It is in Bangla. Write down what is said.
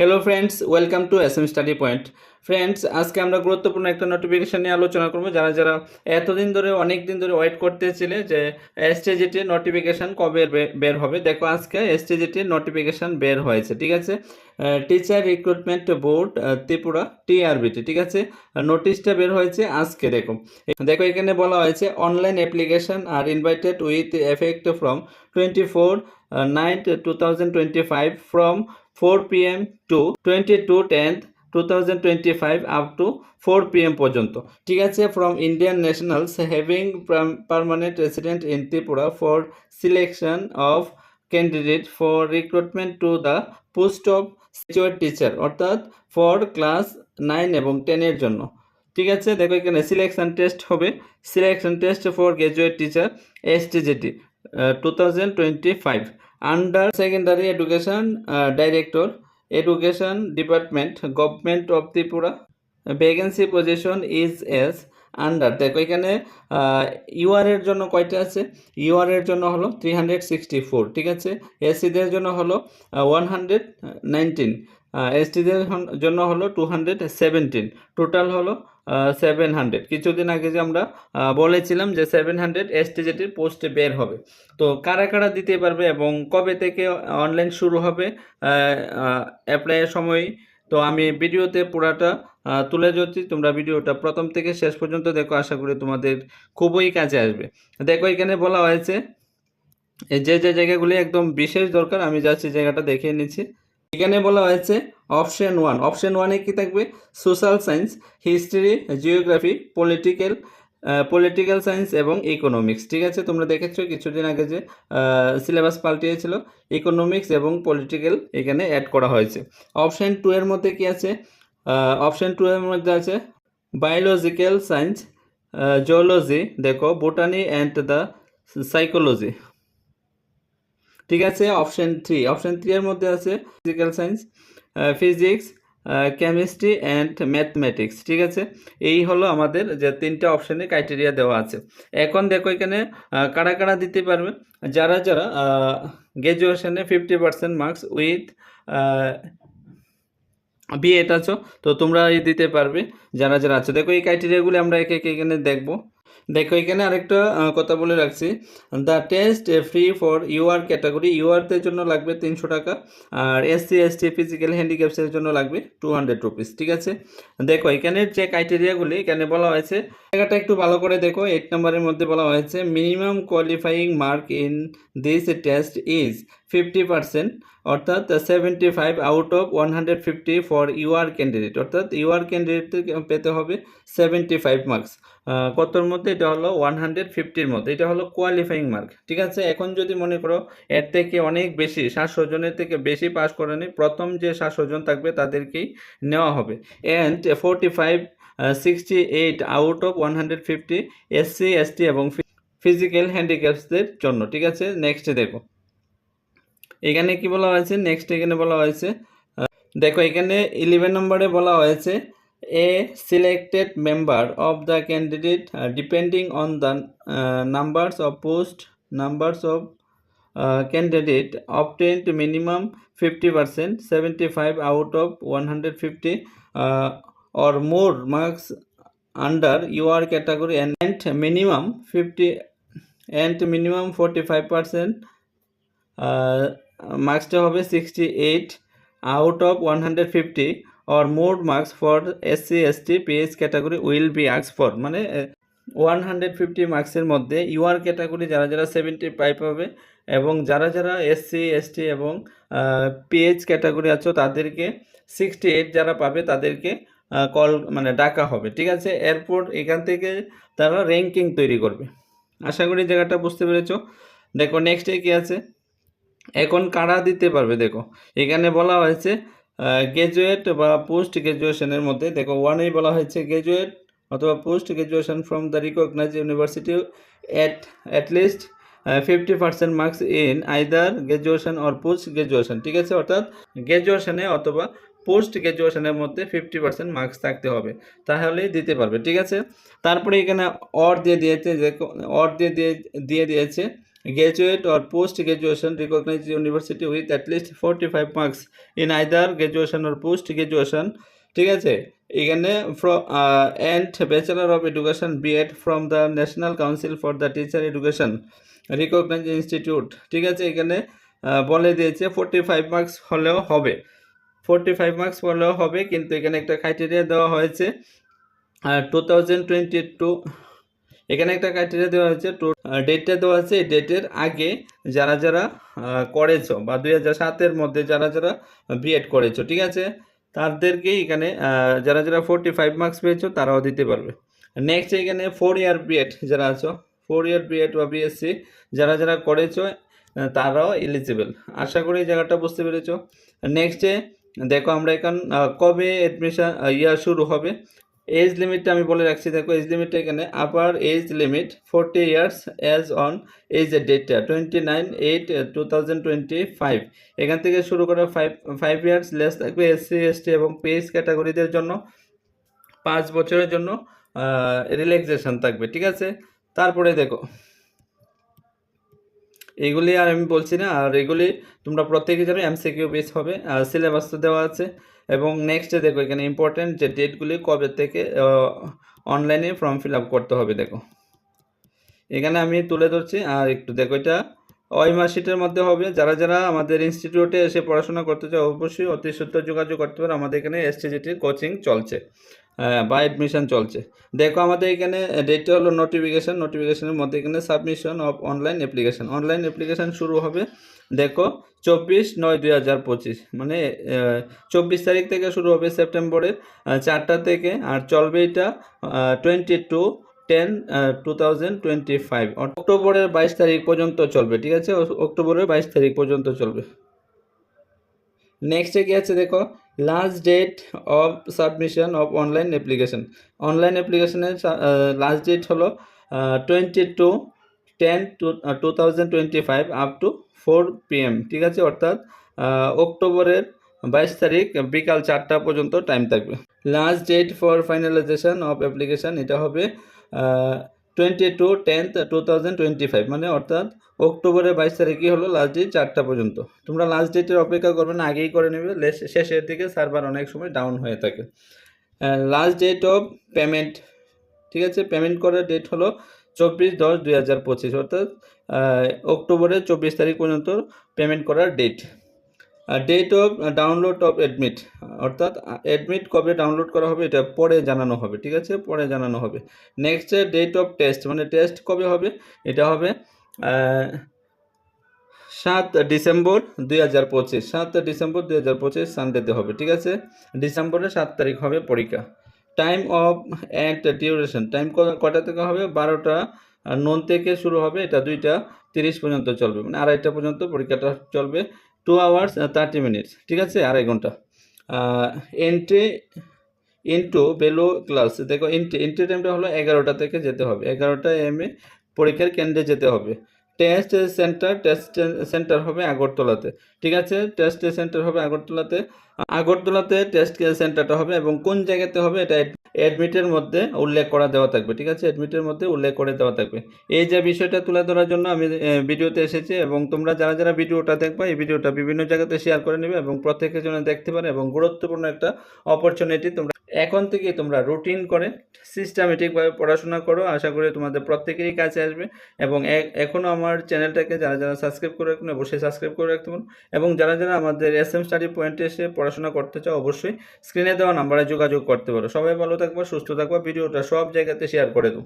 Hello friends welcome to S M study point friends আজকে আমরা গুরুত্বপূর্ণ একটা নোটিফিকেশন নিয়ে আলোচনা করব। যারা যারা এতদিন ধরে অনেক দিন ধরে ওয়েট করতেছিলে যে এসটিজিটির নোটিফিকেশান কবে বের হবে, দেখো আজকে এসটিজিটির নোটিফিকেশান বের হয়েছে, ঠিক আছে? Teacher recruitment board Tripura TRBT ঠিক আছে? নোটিশটা বের হয়েছে আজকে, দেখো। দেখো, এখানে বলা হয়েছে online application R invited with effect from twenty four nine two thousand twenty five from 4 p.m. to 22 10th 2025 up to 4 p.m. পর্যন্ত ঠিক আছে from Indian nationals having permanent resident in Tripura for selection of candidate for recruitment to the post of সিচুয়ার teacher অর্থাৎ ফর ক্লাস নাইন এবং টেনের জন্য ঠিক আছে, দেখো এখানে সিলেকশন টেস্ট হবে selection test for graduate teacher as TGT two thousand twenty five under secondary education director education department government of Tripura vacancy position is as under দেখো এখানে ইউআর এর জন্য কয়টা আছে? ইউআর এর জন্য হলো থ্রি হান্ড্রেড সিক্সটি ফোর ঠিক আছে? এসসিদের জন্য হলো ওয়ান হান্ড্রেড নাইনটিন এসটিদের জন্য হলো টু হান্ড্রেড সেভেন্টিন টোটাল হলো সেভেন হান্ড্রেড কিছুদিন আগে যে আমরা বলেছিলাম যে সেভেন হান্ড্রেড এসটিজেটির পোস্টে বের হবে। তো কারা কারা দিতে পারবে এবং কবে থেকে অনলাইন শুরু হবে অ্যাপ্লাইয়ের সময়, তো আমি ভিডিওতে পুরাটা তুলে ধরছি। তোমরা ভিডিওটা প্রথম থেকে শেষ পর্যন্ত দেখো, আশা করি তোমাদের খুবই কাজে আসবে। দেখো, এখানে বলা হয়েছে, যে যে জায়গাগুলি একদম বিশেষ দরকার, আমি যাচ্ছি জায়গাটা দেখিয়ে নিচ্ছি। এখানে বলা হয়েছে অপশন ওয়ান অপশন ওয়ানে কি থাকবে? Social science history geography political political science এবং ইকোনমিক্স ঠিক আছে, তোমরা দেখেছ কিছুদিন আগে যে সিলেবাস পাল্টিয়েছিল ইকোনমিক্স এবং পলিটিক্যাল এখানে অ্যাড করা হয়েছে। অপশন টু এর মধ্যে কি আছে? অপশন টু এর মধ্যে আছে বায়োলজিক্যাল সায়েন্স জিওলজি দেখো বোটানি অ্যান্ড দ্য সাইকোলজি ঠিক আছে অপশন থ্রি অপশন থ্রি এর মধ্যে আছে physical science physics chemistry and mathematics ঠিক আছে? এই হলো আমাদের যে তিনটা অপশনে ক্রাইটেরিয়া দেওয়া আছে। এখন দেখো এখানে কারা কারা দিতে পারবে? যারা যারা গ্র্যাজুয়েশনে fifty percent marks with BEd আছো, তো তোমরা দিতে পারবে, যারা যারা আছো। দেখো এই ক্রাইটেরিয়াগুলি আমরা একে একে এখানে দেখব। দেখো, এখানে আরেকটা কথা বলে রাখছি। The test free for UR category ইউআরদের জন্য লাগবে তিনশো টাকা, আর এসসি এসটি ফিজিক্যাল হ্যান্ডিক্যাপসের জন্য লাগবে টু হান্ড্রেড রুপিস ঠিক আছে? দেখো, এখানের যে ক্রাইটেরিয়াগুলি এখানে বলা হয়েছে, জায়গাটা একটু ভালো করে দেখো এইট নম্বরের মধ্যে বলা হয়েছে minimum qualifying mark in this test is fifty percent অর্থাৎ seventy five out of one hundred fifty for UR candidate অর্থাৎ ইউআর ক্যান্ডিডেট পেতে হবে সেভেন্টি ফাইভ মার্কস কতর মধ্যে? এটা হলো ওয়ান হান্ড্রেড ফিফটির মধ্যে। এটা হলো কোয়ালিফাইং মার্ক ঠিক আছে? এখন যদি মনে করো এর থেকে অনেক বেশি, সাতশো জনের থেকে বেশি পাস করেনি, প্রথম যে সাতশো জন থাকবে তাদেরকেই নেওয়া হবে। And forty five sixty eight out of one hundred fifty SC ST এবং ফিজিক্যাল হ্যান্ডিক্যাপসদের জন্য। ঠিক আছে? নেক্সট দেখো। এখানে কি বলা হয়েছে? নেক্সট এখানে বলা হয়েছে দেখো এখানে ইলেভেন নম্বরে বলা হয়েছে a selected member of the candidate depending on the numbers of post numbers of candidate obtained minimum fifty percent seventy five out of one hundred fifty or more marks under your category and, and minimum 50 and minimum 45 percent মার্কসটা হবে sixty eight out of one hundred fifty or more marks for SC ST PH category will be আক্স for মানে ওয়ান হান্ড্রেড ফিফটি মার্কসের মধ্যে ইউআর ক্যাটাগরি যারা যারা সেভেন্টি ফাইভ হবে এবং যারা যারা এসসি এসটি এবং পিএইচ ক্যাটাগরি আছো, তাদেরকে সিক্সটি এইট যারা পাবে তাদেরকে কল মানে ডাকা হবে। ঠিক আছে? এরপর এখান থেকে তারা র্যাঙ্কিং তৈরি করবে। আশা করি জায়গাটা বুঝতে পেরেছ। দেখো নেক্সটে কী আছে? এখন কারা দিতে পারবে? দেখো, এখানে বলা হয়েছে গ্র্যাজুয়েট বা পোস্ট গ্র্যাজুয়েশনের মধ্যে, দেখো ওয়ানেই বলা হয়েছে গ্র্যাজুয়েট অথবা post graduation from the recognise university at at least fifty percent marks in either graduation or post graduation ঠিক আছে? অর্থাৎ গ্র্যাজুয়েশনে অথবা পোস্ট গ্র্যাজুয়েশনের মধ্যে ফিফটি পার্সেন্ট মার্কস থাকতে হবে, তাহলেই দিতে পারবে, ঠিক আছে? তারপরে এখানে অর দিয়ে দিয়েছে যে অর দিয়ে দিয়ে দিয়ে দিয়েছে graduate or post graduation recognized university with at least 45 marks in either graduation or post graduation ঠিক আছে? এখানে and bachelor of education BEd from the national council for the teacher education recognise institute ঠিক আছে? এখানে বলে দিয়েছে ফোরটি ফাইভ মার্কস হলেও হবে। ফোরটি ফাইভ মার্কস হলেও হবে, কিন্তু এখানে একটা ক্রাইটেরিয়া দেওয়া হয়েছে। টু থাউজেন্ড টোয়েন্টি টু এখানে একটা ক্রাইটেরিয়া দেওয়া হয়েছে ডেটটা দেওয়া আছে এই ডেটের আগে যারা যারা করেছ বা দুই হাজার সাতের মধ্যে যারা যারা বিএড করেছ, ঠিক আছে? তাদেরকেই এখানে যারা যারা ফোরটি ফাইভ মার্কস পেয়েছ, তারাও দিতে পারবে। নেক্সট এখানে ফোর ইয়ার বিএড যারা আছো ফোর ইয়ার বিএড বা বিএসসি যারা যারা করেছ তারাও এলিজিবল আশা করি জায়গাটা বুঝতে পেরেছ। নেক্সটে দেখো আমরা এখন কবে অ্যাডমিশন ইয়ার শুরু হবে। এজ লিমিটটা আমি বলে রাখছি, দেখো এজ লিমিটটা এখানে upper age limit forty years as on age এর ডেটটা twenty nine eight two thousand twenty five এখান থেকে শুরু করে ফাইভ ফাইভ ইয়ার্স লেস থাকবে এসসি এসটি এবং পেস ক্যাটাগরিদের জন্য। পাঁচ বছরের জন্য রিল্যাক্সেশন থাকবে, ঠিক আছে? তারপরে দেখো, এগুলি আর আমি বলছি না, আর এগুলি তোমরা প্রত্যেকে জানো এমসিকিউ বেস হবে, আর সিলেবাস তো দেওয়া আছে। এবং নেক্সটে দেখো, এখানে ইম্পর্টেন্ট যে ডেটগুলি কবে থেকে অনলাইনে ফর্ম ফিল আপ করতে হবে, দেখো। এখানে আমি তুলে ধরছি, আর একটু দেখো এটা। ওই মার্কশিটের মধ্যে হবে, যারা যারা আমাদের ইনস্টিটিউটে এসে পড়াশোনা করতে চায় অবশ্যই অতি সত্য যোগাযোগ করতে পারে। আমাদের এখানে এসটিজিটির কোচিং চলছে। বা অ্যাডমিশন চলছে। দেখো আমাদের এখানে ডেটটা হলো নোটিফিকেশান নোটিফিকেশানের মধ্যে এখানে submission of online application online application শুরু হবে, দেখো, চব্বিশ নয় দুই হাজার পঁচিশ মানে চব্বিশ তারিখ থেকে শুরু হবে সেপ্টেম্বরের চারটা থেকে, আর চলবে এটা twenty two ten two thousand twenty five অক্টোবরের বাইশ তারিখ পর্যন্ত চলবে, ঠিক আছে? অক্টোবরের বাইশ তারিখ পর্যন্ত চলবে। নেক্সটে কি আছে দেখো? Last date of submission of online application. Online অ্যাপ্লিকেশনের লাস্ট ডেট হলো twenty two ten two thousand twenty five up to four PM ঠিক আছে? অর্থাৎ অক্টোবরের বাইশ তারিখ, বিকাল চারটা পর্যন্ত টাইম থাকবে। Last date for finalisation of application, এটা হবে twenty two tenth two thousand twenty five মানে অর্থাৎ অক্টোবরের বাইশ তারিখই হলো লাস্ট ডেট চারটা পর্যন্ত। তোমরা লাস্ট ডেটের অপেক্ষা করবে না, আগেই করে নেবে। শেষের দিকে সার্ভার অনেক সময় ডাউন হয়ে থাকে। লাস্ট ডেট অফ পেমেন্ট ঠিক আছে? পেমেন্ট করার ডেট হলো চব্বিশ দশ দুই হাজার পঁচিশ, অর্থাৎ অক্টোবরের চব্বিশ তারিখ পর্যন্ত পেমেন্ট করার date date of download of admit অর্থাৎ অ্যাডমিট কবে ডাউনলোড করা হবে এটা পরে জানানো হবে, ঠিক আছে? পরে জানানো হবে। নেক্সট ডেট অফ টেস্ট মানে টেস্ট কবে হবে? এটা হবে সাত ডিসেম্বর দুই হাজার পঁচিশ, সাত ডিসেম্বর দুই হাজার পঁচিশ সানডেতে হবে, ঠিক আছে? ডিসেম্বরের সাত তারিখ হবে পরীক্ষা। Time of and duration time কটা থেকে হবে? বারোটা নন থেকে শুরু হবে, এটা দুইটা তিরিশ পর্যন্ত চলবে মানে আড়াইটা পর্যন্ত পরীক্ষাটা চলবে। টু আওয়ার্স থার্টি মিনিটস ঠিক আছে? আড়াই ঘণ্টা। এন্ট্রি ইন্টু বেলো ক্লাস দেখো এন্ট্রি এন্ট্রি টাইমটা হলো এগারোটা থেকে যেতে হবে। এগারোটা এম এ পরীক্ষার কেন্দ্রে যেতে হবে। টেস্ট সেন্টার টেস্ট সেন্টার হবে আগরতলাতে, ঠিক আছে? টেস্ট সেন্টার হবে আগরতলাতে। আগরতলাতে টেস্ট সেন্টারটা হবে এবং কোন জায়গাতে হবে এটা অ্যাডমিটের মধ্যে উল্লেখ করা দেওয়া থাকবে, ঠিক আছে? অ্যাডমিটের মধ্যে উল্লেখ করে দেওয়া থাকবে। এই যে বিষয়টা তুলে ধরার জন্য আমি ভিডিওতে এসেছি এবং তোমরা যারা যারা ভিডিওটা দেখবে, এই ভিডিওটা বিভিন্ন জায়গাতে শেয়ার করে নেবে এবং প্রত্যেকের জন্য দেখতে পারে এবং গুরুত্বপূর্ণ একটা অপরচুনিটি তোমরা এখন থেকে তোমরা রুটিন করে সিস্টেমেটিকভাবে পড়াশোনা করো। আশা করি তোমাদের প্রত্যেকেরই কাছে আসবে এবং এখনও আমার চ্যানেলটাকে যারা যারা সাবস্ক্রাইব করে রাখুন অবশ্যই সাবস্ক্রাইব করে রাখতে পারুন এবং যারা যারা আমাদের এস এম স্টাডি পয়েন্টে এসে পড়াশোনা করতে চাও, অবশ্যই স্ক্রিনে দেওয়া নাম্বারে যোগাযোগ করতে পারো। সবাই ভালো থাকব, সুস্থ থাকব, ভিডিওটা সব জায়গাতে শেয়ার করে দেবো